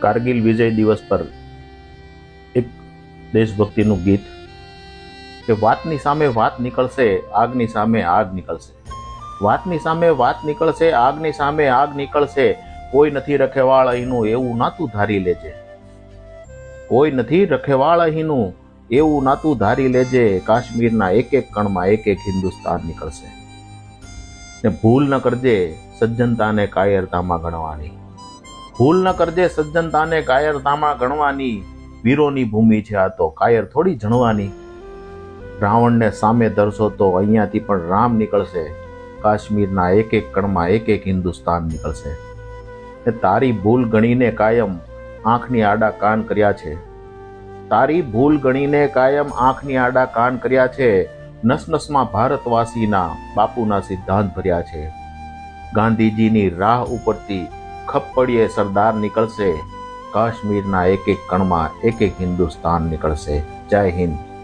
કારગિલ વિજય દિવસ પર એક દેશભક્તિનું ગીત કે વાતની સામે વાત નીકળશે, આગની સામે આગ નીકળશે. વાતની સામે વાત નીકળશે, આગની સામે આગ નીકળશે. કોઈ નથી રખેવાળ અહીંનું એવું નાતું ધારી લેજે. કોઈ નથી રખેવાળ અહીંનું એવું નાતું ધારી લેજે. કાશ્મીરના એક એક કણમાં એક એક હિન્દુસ્તાન નીકળશે. ને ભૂલ ન કરજે, સજ્જનતાને કાયરતામાં ગણવાની. ભૂલ ન કરજે સજ્જનતાને કાયરતામાં ગણવાની વીરોની ભૂમિ છે આ તો. કાયર થોડી જણવાની. રાવણને સામે ધરશો તો અહીંયાથી પણ રામ નીકળશે. કાશ્મીરના એક એક કણમાં એક એક હિન્દુસ્તાન નીકળશે. એ તારી ભૂલ ગણીને કાયમ આંખની આડા કાન કર્યા છે. તારી ભૂલ ગણીને કાયમ આંખની આડા કાન કર્યા છે. નસનસમાં ભારતવાસીના બાપુના સિદ્ધાંત ભર્યા છે. ગાંધીજીની રાહ ઉપરથી ખપ્પડીએ સરદાર નીકળશે. કાશ્મીરના એક એક કણમાં એક એક હિન્દુસ્તાન નીકળશે. જય હિન્દ.